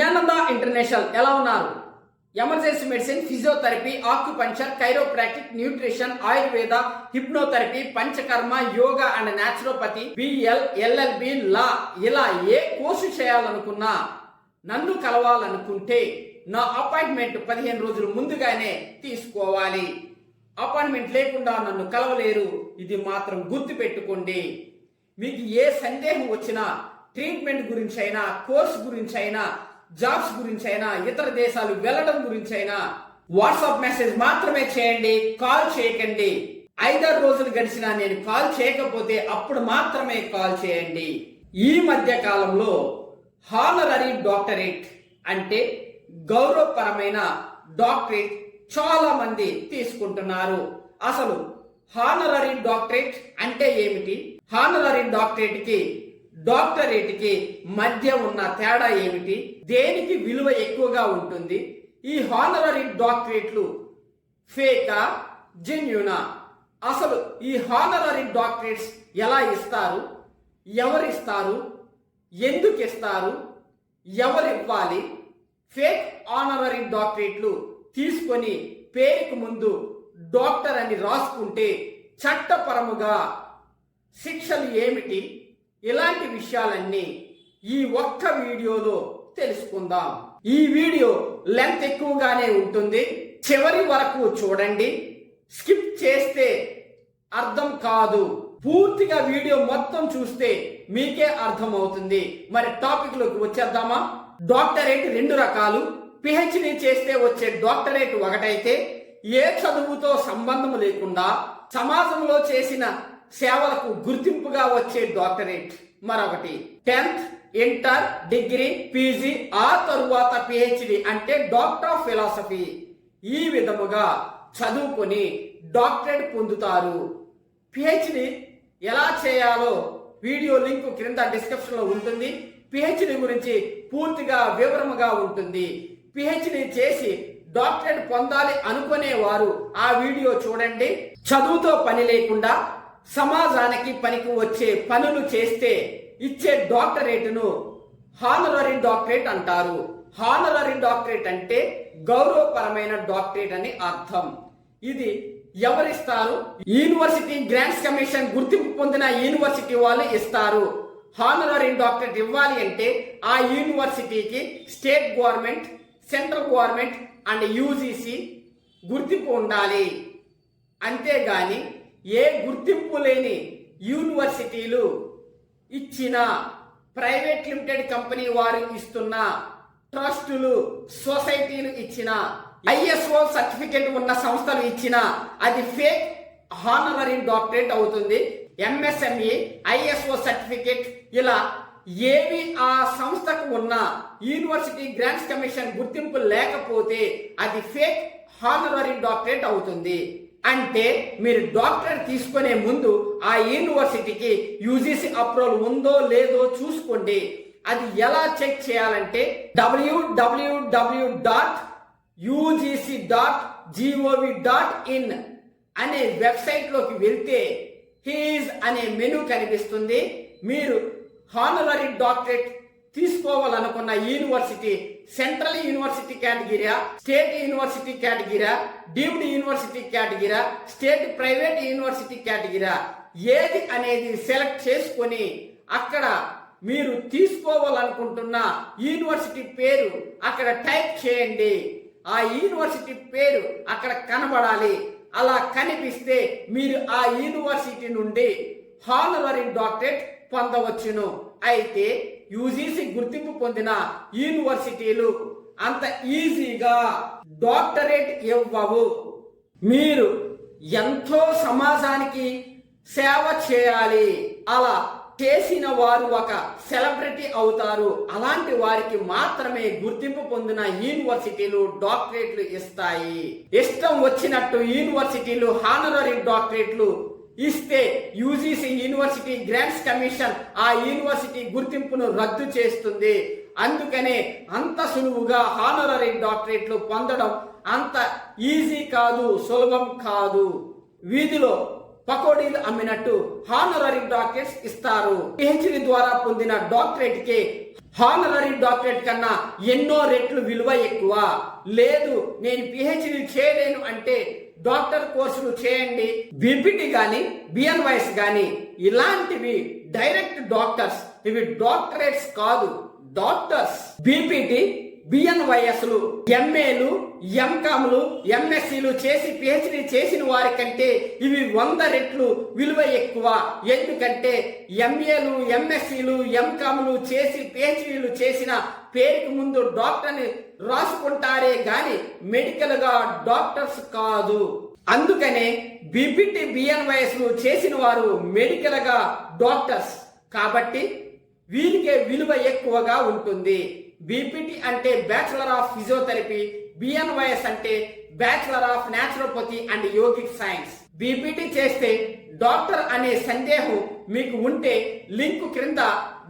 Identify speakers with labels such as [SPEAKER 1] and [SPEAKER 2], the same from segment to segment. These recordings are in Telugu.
[SPEAKER 1] జ్ఞానంద ఇంటర్నేషనల్ ఎలా ఉన్నారు? Emergency medicine physiotherapy acupuncture chiropractic nutrition Ayurveda hypnotherapy Panchakarma yoga and naturopathy BL LLB law ఇలా ఏ కోర్సు చేయాలనుకున్నా నన్ను కలవాలనుకుంటే నా అపాయింట్మెంట్ పదిహేను రోజులు ముందుగానే తీసుకోవాలి. అపాయింట్మెంట్ లేకుండా నన్ను కలవలేరు. ఇది మాత్రం గుర్తు పెట్టుకోండి మీకు ఏ సందేహం వచ్చినా ట్రీట్మెంట్ గురించి అయినా కోర్స్ గురించి అయినా జాబ్స్ గురించి అయినా ఇతర దేశాలు వెళ్ళడం గురించి అయినా వాట్సాప్ మెసేజ్ మాత్రమే చేయండి కాల్ చేయకండి. ఐదారు రోజులు గడిచినా నేను కాల్ చేయకపోతే అప్పుడు మాత్రమే కాల్ చేయండి. ఈ మధ్య కాలంలో హానరరీ డాక్టరేట్ అంటే గౌరవపరమైన డాక్టరేట్ చాలా మంది తీసుకుంటున్నారు. అసలు హానరరీ డాక్టరేట్ అంటే ఏమిటి? హానరరీ డాక్టరేట్కి డాక్టరేట్కి మధ్య ఉన్న తేడా ఏమిటి? దేనికి విలువ ఎక్కువగా ఉంటుంది? ఈ హానరరీ డాక్టరేట్లు ఫేకా జెన్యునా? అసలు ఈ హానరరీ డాక్టరేట్స్ ఎలా ఇస్తారు? ఎవరిస్తారు? ఎందుకు ఇస్తారు ఎవరివ్వాలి? ఫేక్ ఆనరరీ డాక్టరేట్లు తీసుకొని పేరుకు ముందు డాక్టర్ అని రాసుకుంటే చట్టపరముగా శిక్షలు ఏమిటి? ఇలాంటి విషయాలన్నీ ఈ ఒక్క వీడియోలో తెలుసుకుందాం. ఈ వీడియో లెంత్ ఎక్కువగానే ఉంటుంది. చివరి వరకు చూడండి. స్కిప్ చేస్తే అర్థం కాదు. పూర్తిగా వీడియో మొత్తం చూస్తే మీకే అర్థం అవుతుంది మరి టాపిక్లోకి వచ్చేద్దామా? డాక్టరేట్ రెండు రకాలు. పిహెచ్డి చేస్తే వచ్చే డాక్టరేట్ ఒకటైతే ఏ చదువుతో సంబంధం లేకుండా సమాజంలో చేసిన సేవలకు గుర్తింపుగా వచ్చే డాక్టరేట్ మరొకటి. టెన్త్ ఇంటర్ డిగ్రీ పీజీ ఆ తరువాత పిహెచ్డి అంటే డాక్టర్ ఆఫ్ ఫిలాసఫీ. ఈ విధముగా చదువుకొని డాక్టరేట్ పొందుతారు. పిహెచ్డి ఎలా చేయాలో వీడియో లింక్ క్రింద డిస్క్రిప్షన్లో ఉంటుంది. పిహెచ్డి గురించి పూర్తిగా వివరముగా ఉంటుంది. పిహెచ్డి చేసి డాక్టరేట్ పొందాలి అనుకునే వారు ఆ వీడియో చూడండి. చదువుతో పని లేకుండా సమాజానికి పనికి వచ్చే పనులు చేస్తే ఇచ్చే డాక్టరేట్ను హానరరీ డాక్టరేట్ అంటారు. హానరరీ డాక్టరేట్ అంటే గౌరవపరమైన డాక్టరేట్ అని అర్థం. ఇది ఎవరిస్తారు? యూనివర్సిటీ గ్రాంట్స్ కమిషన్ గుర్తింపు పొందిన యూనివర్సిటీ వాళ్ళు ఇస్తారు. హానరరీ డాక్టరేట్ ఇవ్వాలి అంటే ఆ యూనివర్సిటీకి state government central government and UGC గుర్తింపు ఉండాలి. అంతేగాని ఏ గుర్తింపు లేని యూనివర్సిటీలు ఇచ్చిన ప్రైవేట్ లిమిటెడ్ కంపెనీ వారు ఇస్తున్న ట్రస్టులు సొసైటీలు ఇచ్చిన ఐఎస్ఓ సర్టిఫికేట్ ఉన్న సంస్థలు ఇచ్చిన అది ఫేక్ హానరరీ డాక్టరేట్ అవుతుంది. ఎంఎస్ఎంఈ ఐఎస్ఓ సర్టిఫికేట్ ఇలా ఏవి ఆ సంస్థకు ఉన్న యూనివర్సిటీ గ్రాంట్స్ కమిషన్ గుర్తింపు లేకపోతే అది ఫేక్ హానరరీ డాక్టరేట్ అవుతుంది. అంటే మీరు డాక్టర్ తీసుకునే ముందు ఆ యూనివర్సిటీకి యూజీసీ అప్రూవల్ ఉందో లేదో చూసుకోండి. అది ఎలా చెక్ చేయాలంటే డబ్ల్యూడబ్ల్యూడబ్ల్యూ dot UGC dot gov dot in అనే వెబ్సైట్లోకి వెళ్తే హీజ్ అనే మెనూ కనిపిస్తుంది. మీరు హానరరీ డాక్టరేట్ తీసుకోవాలనుకున్న యూనివర్సిటీ సెంట్రల్ యూనివర్సిటీ కేటగిరియా స్టేట్ యూనివర్సిటీ కేటగిరియా డీమ్డ్ యూనివర్సిటీ కేటగిరియా స్టేట్ ప్రైవేట్ యూనివర్సిటీ కేటగిరియా? ఏది అనేది సెలెక్ట్ చేసుకొని అక్కడ మీరు తీసుకోవాలనుకుంటున్న యూనివర్సిటీ పేరు అక్కడ టైప్ చేయండి. ఆ యూనివర్సిటీ పేరు అక్కడ కనబడాలి. అలా కనిపిస్తే మీరు ఆ యూనివర్సిటీ నుండి హానరరీ డాక్టరేట్ పొందవచ్చును. అయితే యూజీసీ గుర్తింపు పొందిన యూనివర్సిటీలు అంత ఈజీగా డాక్టరేట్ ఇవ్వవు. మీరు ఎంతో సమాజానికి సేవ చేయాలి. అలా చేసిన వారు ఒక సెలబ్రిటీ అవుతారు. అలాంటి వారికి మాత్రమే గుర్తింపు పొందిన యూనివర్సిటీలు డాక్టరేట్లు ఇస్తాయి. ఇష్టం వచ్చినట్టు యూనివర్సిటీలు హానరరీ డాక్టరేట్లు ఇస్తే యూజీసీ యూనివర్సిటీ గ్రాంట్స్ కమిషన్ ఆ యూనివర్సిటీ గుర్తింపును రద్దు చేస్తుంది. అందుకనే అంత సులువుగా హానరరీ డాక్టరేట్లు పొందడం అంత ఈజీ కాదు సులభం కాదు. వీధిలో పకోడీలు అమ్మినట్టు హానరరీ డాక్టరేట్స్ ఇస్తారు. పిహెచ్డి ద్వారా పొందిన డాక్టరేట్కి హానరరీ డాక్టరేట్ కన్నా ఎన్నో రెట్లు విలువ ఎక్కువ. లేదు నేను పిహెచ్డి చేయలేను అంటే డాక్టర్ కోర్సులు చేయండి. బీపీటీ కానీ బిఎన్వైస్ కానీ ఇలాంటివి డైరెక్ట్ డాక్టర్స్. ఇవి డాక్టరేట్స్ కాదు డాక్టర్స్. బీపీటీ బిఎన్వైఎస్లు ఎంఏలు ఎంకామ్లు ఎంఎస్సీలు చేసి పిహెచ్డి చేసిన వారి కంటే ఇవి వంద రెట్లు విలువ ఎక్కువ. ఎందుకంటే ఎంఏలు ఎంఎస్సీలు ఎంకామ్లు చేసి పిహెచ్డీలు చేసిన పేరుకు ముందు డాక్టర్ని రాసుకుంటారే గాని మెడికల్గా డాక్టర్స్ కాదు. అందుకనే బిబిటి బిఎన్వైఎస్లు చేసిన వారు మెడికల్గా డాక్టర్స్. కాబట్టి వీరికే విలువ ఎక్కువగా ఉంటుంది. బీపీటీ అంటే బ్యాచులర్ ఆఫ్ ఫిజియోథెరపీ బిఎన్వైఎస్ అంటే bachelor of naturopathy and yogic science BPT చేస్తే డాక్టర్ అనే సందేహం మీకు ఉంటే లింక్ క్రింద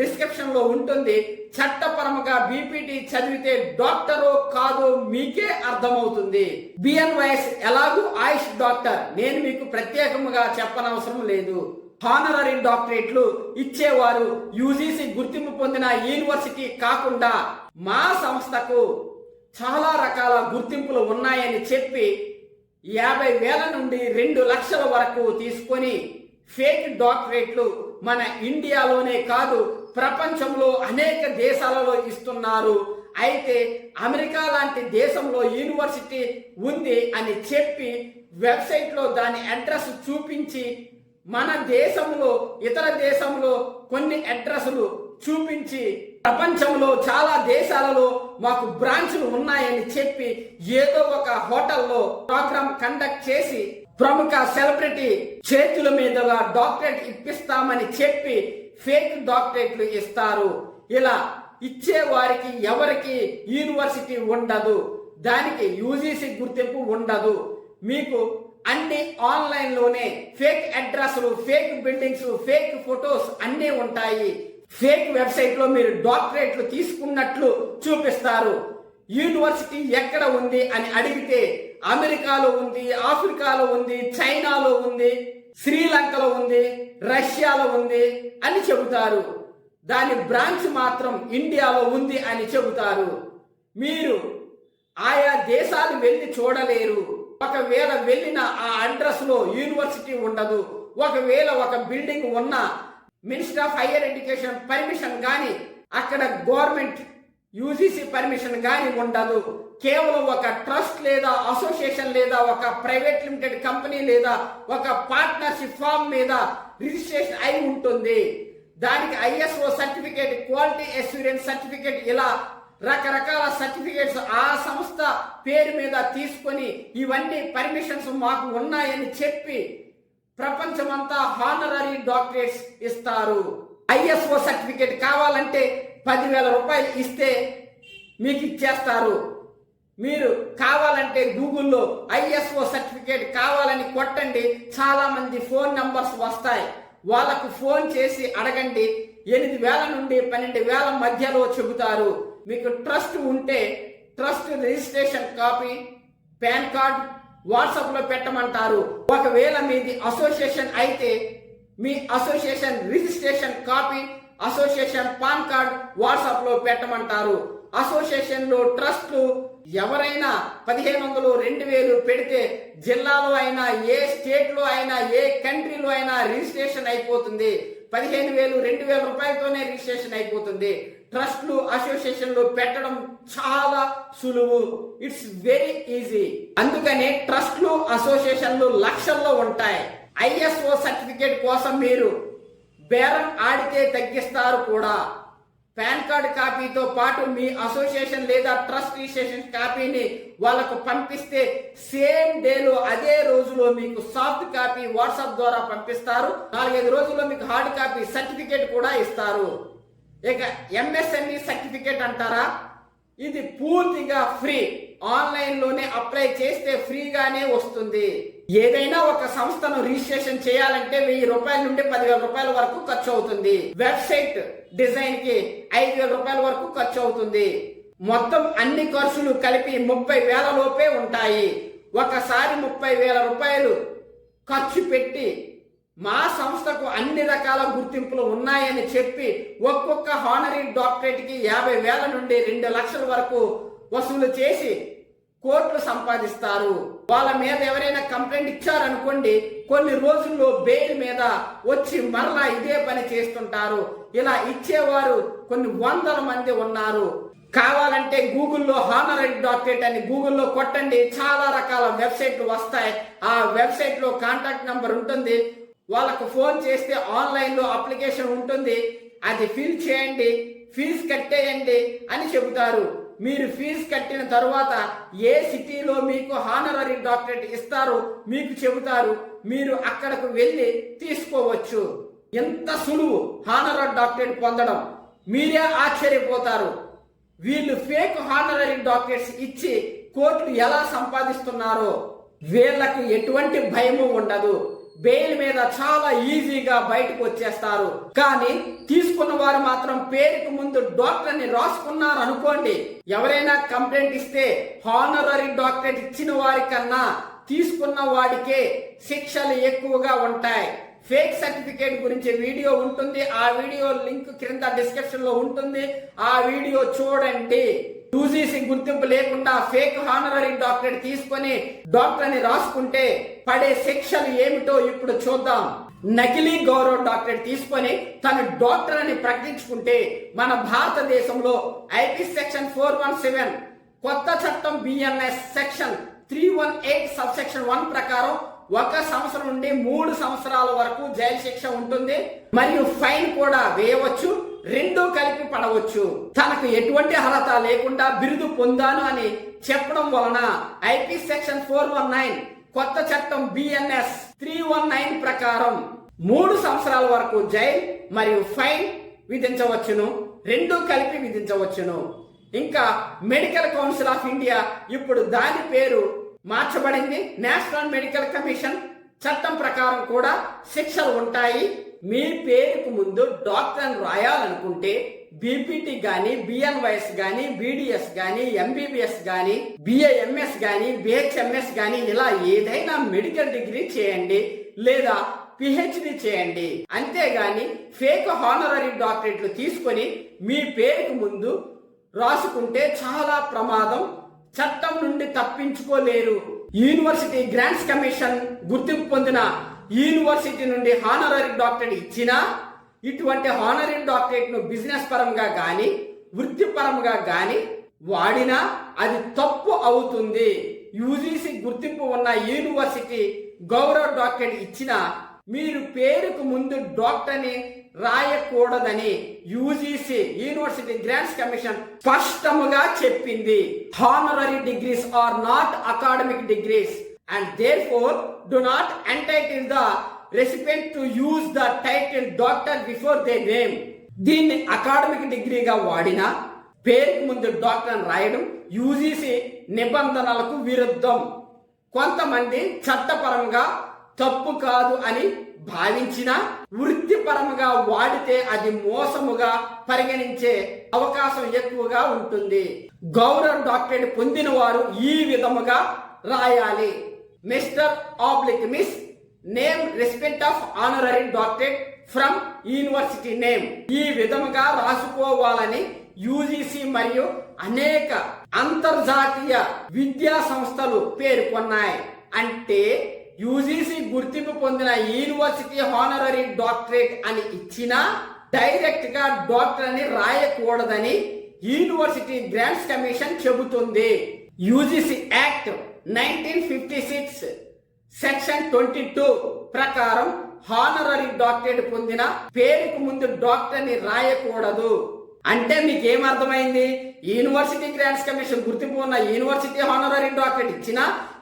[SPEAKER 1] డిస్క్రిప్షన్లో ఉంటుంది. చట్టపరముగా బీపీటీ చదివితే డాక్టరో కాదో మీకే అర్థమవుతుంది. బిఎన్వైఎస్ ఎలాగూ ఆయుష్ డాక్టర్. నేను మీకు ప్రత్యేకముగా చెప్పనవసరం లేదు. హానరరీ డాక్టరేట్లు ఇచ్చేవారు యూజీసీ గుర్తింపు పొందిన యూనివర్సిటీ కాకుండా మా సంస్థకు చాలా రకాల గుర్తింపులు ఉన్నాయని చెప్పి యాభై వేల నుండి రెండు లక్షల వరకు తీసుకొని ఫేక్ డాక్టరేట్లు మన ఇండియాలోనే కాదు ప్రపంచంలో అనేక దేశాలలో ఇస్తున్నారు. అయితే అమెరికా లాంటి దేశంలో యూనివర్సిటీ ఉంది అని చెప్పి వెబ్సైట్లో దాని అడ్రస్ చూపించి మన దేశంలో ఇతర దేశంలో కొన్ని అడ్రస్లు చూపించి ప్రపంచంలో చాలా దేశాలలో మాకు బ్రాంచ్లు ఉన్నాయని చెప్పి ఏదో ఒక హోటల్లో ప్రోగ్రామ్ కండక్ట్ చేసి ప్రముఖ సెలబ్రిటీ చేతుల మీదుగా డాక్టరేట్ ఇప్పిస్తామని చెప్పి ఫేక్ డాక్టరేట్లు ఇస్తారు. ఇలా ఇచ్చే వారికి ఎవరికి యూనివర్సిటీ ఉండదు. దానికి యూజీసీ గుర్తింపు ఉండదు. మీకు అన్ని ఆన్లైన్లోనే ఫేక్ అడ్రస్లు ఫేక్ బిల్డింగ్స్ ఫేక్ ఫొటోస్ అన్నీ ఉంటాయి. ఫేక్ వెబ్సైట్లో మీరు డాక్టరేట్లు తీసుకున్నట్లు చూపిస్తారు. యూనివర్సిటీ ఎక్కడ ఉంది అని అడిగితే అమెరికాలో ఉంది ఆఫ్రికాలో ఉంది చైనాలో ఉంది శ్రీలంకలో ఉంది రష్యాలో ఉంది అని చెబుతారు. దాని బ్రాంచ్ మాత్రం ఇండియాలో ఉంది అని చెబుతారు. మీరు ఆయా దేశాలు వెళ్ళి చూడలేరు. ఒకవేళ వెళ్ళిన ఆ అడ్రస్లో యూనివర్సిటీ ఉండదు ఒకవేళ ఒక బిల్డింగ్ ఉన్న minister of higher education permission కానీ అక్కడ గవర్నమెంట్ యూజీసీ పర్మిషన్ కానీ ఉండదు. కేవలం ఒక ట్రస్ట్ లేదా అసోసియేషన్ లేదా ఒక ప్రైవేట్ లిమిటెడ్ కంపెనీ లేదా ఒక పార్ట్నర్షిప్ ఫామ్ మీద రిజిస్ట్రేషన్ అయి ఉంటుంది. దానికి ISO certificate quality assurance certificate ఇలా రకరకాల సర్టిఫికేట్స్ ఆ సంస్థ పేరు మీద తీసుకొని ఇవన్నీ పర్మిషన్స్ మాకు ఉన్నాయని చెప్పి ప్రపంచమంతా హానరరీ డాక్టరేట్స్ ఇస్తారు. ఐఎస్ఓ సర్టిఫికేట్ కావాలంటే పదివేల రూపాయలు ఇస్తే మీకు ఇచ్చేస్తారు. మీరు కావాలంటే గూగుల్లో ఐఎస్ఓ సర్టిఫికేట్ కావాలని కొట్టండి చాలా మంది ఫోన్ నంబర్స్ వస్తాయి. వాళ్ళకు ఫోన్ చేసి అడగండి ఎనిమిది వేల నుండి పన్నెండు వేల మధ్యలో చెబుతారు. మీకు ట్రస్ట్ ఉంటే trust registration copy PAN card వాట్సాప్లో పెట్టమంటారు. ఒకవేళ మీది అసోసియేషన్ అయితే మీ association registration copy association PAN card వాట్సాప్లో పెట్టమంటారు. అసోసియేషన్లో ట్రస్ట్ ఎవరైనా పదిహేను వందలు రెండు వేలు పెడితే జిల్లాలో అయినా ఏ స్టేట్లో అయినా ఏ కంట్రీలో అయినా రిజిస్ట్రేషన్ అయిపోతుంది. పదిహేను వేలు రెండు వేల రూపాయలతోనే రిజిస్ట్రేషన్ అయిపోతుంది. ట్రస్ట్లు అసోసియేషన్లు పెట్టడం చాలా సులువు. ఇట్స్ వెరీ ఈజీ అందుకనే ట్రస్ట్లు అసోసియేషన్లు లక్షల్లో ఉంటాయి. ఐఎస్ఓ సర్టిఫికేట్ కోసం మీరు బేరం ఆడితే తగ్గిస్తారు కూడా. పాన్ కార్డు కాపీతో పాటు మీ అసోసియేషన్ లేదా ట్రస్ట్ రిజిస్ట్రేషన్ కాపీని వాళ్ళకు పంపిస్తే సేమ్ డేలో అదే రోజులో మీకు సాఫ్ట్ కాపీ వాట్సాప్ ద్వారా పంపిస్తారు. నాలుగైదు రోజుల్లో మీకు హార్డ్ కాపీ సర్టిఫికేట్ కూడా ఇస్తారు. ఇక ఎంఎస్ఎంఈ సర్టిఫికేట్ అంటారా? ఇది పూర్తిగా ఫ్రీ. ఆన్లైన్లోనే అప్లై చేస్తే ఫ్రీగానే వస్తుంది. ఏదైనా ఒక సంస్థను రిజిస్ట్రేషన్ చేయాలంటే వెయ్యి రూపాయల నుండి పదివేల రూపాయల వరకు ఖర్చు అవుతుంది. వెబ్సైట్ డిజైన్కి ఐదు వేల రూపాయల వరకు ఖర్చు అవుతుంది. మొత్తం అన్ని ఖర్చులు కలిపి ముప్పై వేల లోపే ఉంటాయి. ఒకసారి ముప్పై వేల రూపాయలు ఖర్చు పెట్టి మా సంస్థకు అన్ని రకాల గుర్తింపులు ఉన్నాయని చెప్పి ఒక్కొక్క హానరీ డాక్టరేట్కి యాభై వేల నుండి రెండు లక్షల వరకు వసూలు చేసి కోట్లు సంపాదిస్తారు. వాళ్ళ మీద ఎవరైనా కంప్లైంట్ ఇచ్చారనుకోండి కొన్ని రోజుల్లో బెయిల్ మీద వచ్చి మరలా ఇదే పని చేస్తుంటారు. ఇలా ఇచ్చేవారు కొన్ని వందల మంది ఉన్నారు. కావాలంటే గూగుల్లో హానరీ డాక్టరేట్ అని గూగుల్లో కొట్టండి. చాలా రకాల వెబ్సైట్లు వస్తాయి. ఆ వెబ్సైట్లో కాంటాక్ట్ నెంబర్ ఉంటుంది. వాళ్ళకు ఫోన్ చేస్తే ఆన్లైన్లో అప్లికేషన్ ఉంటుంది. అది ఫిల్ చేయండి ఫీజు కట్టేయండి అని చెబుతారు. మీరు ఫీజు కట్టిన తర్వాత ఏ సిటీలో మీకు హానరీ డాక్టరేట్ ఇస్తారో మీకు చెబుతారు. మీరు అక్కడకు వెళ్ళి తీసుకోవచ్చు. ఎంత సులువు హానరీ డాక్టరేట్ పొందడం. మీరే ఆశ్చర్యపోతారు. వీళ్ళు ఫేక్ హానరీ డాక్టరేట్స్ ఇచ్చి కోట్లు ఎలా సంపాదిస్తున్నారో. వీళ్ళకు ఎటువంటి భయము ఉండదు. బెయిల్ మీద చాలా ఈజీగా బయటకు వచ్చేస్తారు. కానీ తీసుకున్న వారు మాత్రం పేరుకు ముందు డాక్టర్ని రాసుకున్నారు అనుకోండి. ఎవరైనా కంప్లైంట్ ఇస్తే హానరీ డాక్టరేట్ ఇచ్చిన వారి కన్నా తీసుకున్న వాడికే శిక్షలు ఎక్కువగా ఉంటాయి. ఫేక్ సర్టిఫికేట్ గురించి వీడియో ఉంటుంది. ఆ వీడియో లింక్ క్రింద డిస్క్రిప్షన్లో ఉంటుంది. ఆ వీడియో చూడండి. యూజీసీ గుర్తింపు లేకుండా ఫేక్ హానరీ డాక్టరేట్ తీసుకొని డాక్టర్ని రాసుకుంటే పడే శిక్షలు ఏమిటో ఇప్పుడు చూద్దాం. నకిలీ గౌరవ డాక్టరేట్ తీసుకొని తను డాక్టర్ అని ప్రకటించుకుంటే మన భారతదేశంలో IP section four one seven కొత్త చట్టం BNS section three one eight sub section one ప్రకారం ఒక సంవత్సరం నుండి మూడు సంవత్సరాల వరకు జైలు శిక్ష ఉంటుంది. మరియు ఫైన్ కూడా వేయవచ్చు రెండు కలిపి పడవచ్చు. తనకు ఎటువంటి అర్హత లేకుండా బిరుదు పొందాను అని చెప్పడం వలన IP section four one nine కొత్త చట్టం బిఎన్ఎస్ త్రీ వన్ నైన్ ప్రకారం మూడు సంవత్సరాల వరకు జైల్ మరియు ఫైన్ విధించవచ్చును రెండు కలిపి విధించవచ్చును. ఇంకా మెడికల్ కౌన్సిల్ ఆఫ్ ఇండియా ఇప్పుడు దాని పేరు మార్చబడింది. నేషనల్ మెడికల్ కమిషన్ చట్టం ప్రకారం కూడా శిక్షలు ఉంటాయి. మీ పేరుకు ముందు డాక్టర్ రాయాలనుకుంటే బీపీటీ గాని బిఎన్వైఎస్ గాని బీడిఎస్ గాని ఎంబీబీఎస్ గాని బిఏఎంఎస్ గాని బిహెచ్ఎంఎస్ గాని ఇలా ఏదైనా మెడికల్ డిగ్రీ చేయండి లేదా పిహెచ్డి చేయండి. అంతేగాని ఫేక్ హానరీ డాక్టరేట్లు తీసుకొని మీ పేరుకు ముందు రాసుకుంటే చాలా ప్రమాదం. చట్టం నుండి తప్పించుకోలేరు. యూనివర్సిటీ గ్రాంట్స్ కమిషన్ గుర్తింపు పొందిన యూనివర్సిటీ నుండి హానరీ డాక్టరేట్ ఇచ్చినా ఇటువంటి హానరీ డాక్టరేట్ను బిజినెస్ పరంగా కానీ వృత్తిపరంగా కానీ వాడినా అది తప్పు అవుతుంది. యూజీసీ గుర్తింపు ఉన్న యూనివర్సిటీ గౌరవ డాక్టరేట్ ఇచ్చినా మీరు పేరుకు ముందు డాక్టర్ని రాయకూడదని యూజీసీ యూనివర్సిటీ గ్రాంట్స్ కమిషన్ స్పష్టముగా చెప్పింది. Honorary degrees are not academic degrees and therefore do not entitle the recipient to use the title doctor before their name దీన్ని అకాడమిక్ డిగ్రీగా వాడినా పేరుకు ముందు డాక్టర్ రాయడం యూజీసీ నిబంధనలకు విరుద్ధం. కొంతమంది చట్టపరంగా తప్పు కాదు అని భావించిన వృత్తిపరంగా వాడితే అది మోసముగా పరిగణించే అవకాశం ఎక్కువగా ఉంటుంది. గౌరవ డాక్టరేట్ పొందిన వారు ఈ విధముగా రాయాలి. Mister oblique miss name respect of honorary doctorate from university name. ఈ విధముగా రాసుకోవాలని యూజీసీ మరియు అనేక అంతర్జాతీయ విద్యా సంస్థలు పేర్కొన్నాయి. అంటే యూజీసీ గుర్తింపు పొందిన యూనివర్సిటీ హానరీ డాక్టరేట్ అని ఇచ్చినా డైరెక్ట్గా డాక్టర్ అని రాయకూడదని యూనివర్సిటీ గ్రాంట్స్ కమిషన్ చెబుతుంది. UGC act nineteen fifty six section twenty two ప్రకారం హానరీ డాక్టరేట్ పొందిన పేరుకు ముందు డాక్టర్ని రాయకూడదు. అంటే మీకు ఏమర్థమైంది యూనివర్సిటీ గ్రాంట్స్ కమిషన్ గుర్తింపు ఉన్న యూనివర్సిటీ హానరీ డాక్టరేట్ ఇచ్చిన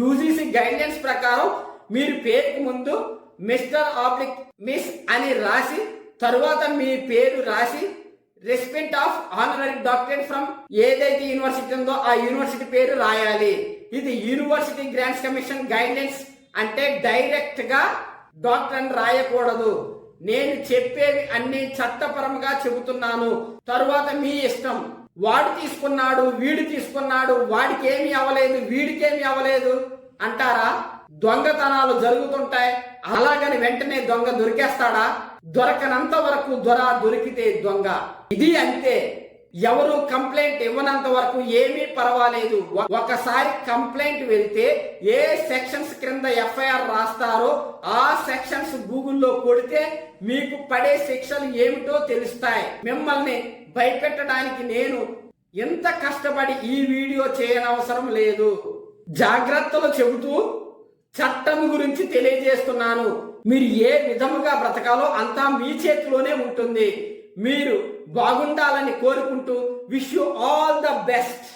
[SPEAKER 1] యూజీసీ గైడ్లైన్స్ ప్రకారం మీరు పేరుకు ముందు మిస్టర్ ఆబ్లిక్ మిస్ అని రాసి తరువాత మీ పేరు రాసి respect of honorary doctorate from ఏదైతే యూనివర్సిటీ ఉందో ఆ యూనివర్సిటీ పేరు రాయాలి. ఇది యూనివర్సిటీ గ్రాంట్స్ కమిషన్ గైడ్లైన్స్ అంటే డైరెక్ట్గా డాక్టర్ అని రాయకూడదు. నేను చెప్పేవి అన్ని చట్టపరంగా చెబుతున్నాను. తరువాత మీ ఇష్టం. వాడు తీసుకున్నాడు వీడు తీసుకున్నాడు వాడికి ఏమి అవ్వలేదు వీడికేమి అవ్వలేదు అంటారా? దొంగతనాలు జరుగుతుంటాయి. అలాగని వెంటనే దొంగ దొరికేస్తాడా? దొరకనంత వరకు దొర దొరికితే దొంగ. ఇది అంతే. ఎవరు కంప్లైంట్ ఇవ్వనంత వరకు ఏమీ పర్వాలేదు. ఒకసారి కంప్లైంట్ వెళ్తే ఏ సెక్షన్స్ క్రింద ఎఫ్ఐఆర్ రాస్తారో ఆ సెక్షన్స్ గూగుల్లో కొడితే మీకు పడే శిక్షలు ఏమిటో తెలుస్తాయి. మిమ్మల్ని భయపెట్టడానికి నేను ఎంత కష్టపడి ఈ వీడియో చేయనవసరం లేదు. జాగ్రత్తలు చెబుతూ చట్టం గురించి తెలియజేస్తున్నాను. మీరు ఏ విధముగా బ్రతకాలో అంతా మీ చేతిలోనే ఉంటుంది. మీరు బాగుండాలని కోరుకుంటూ wish you all the best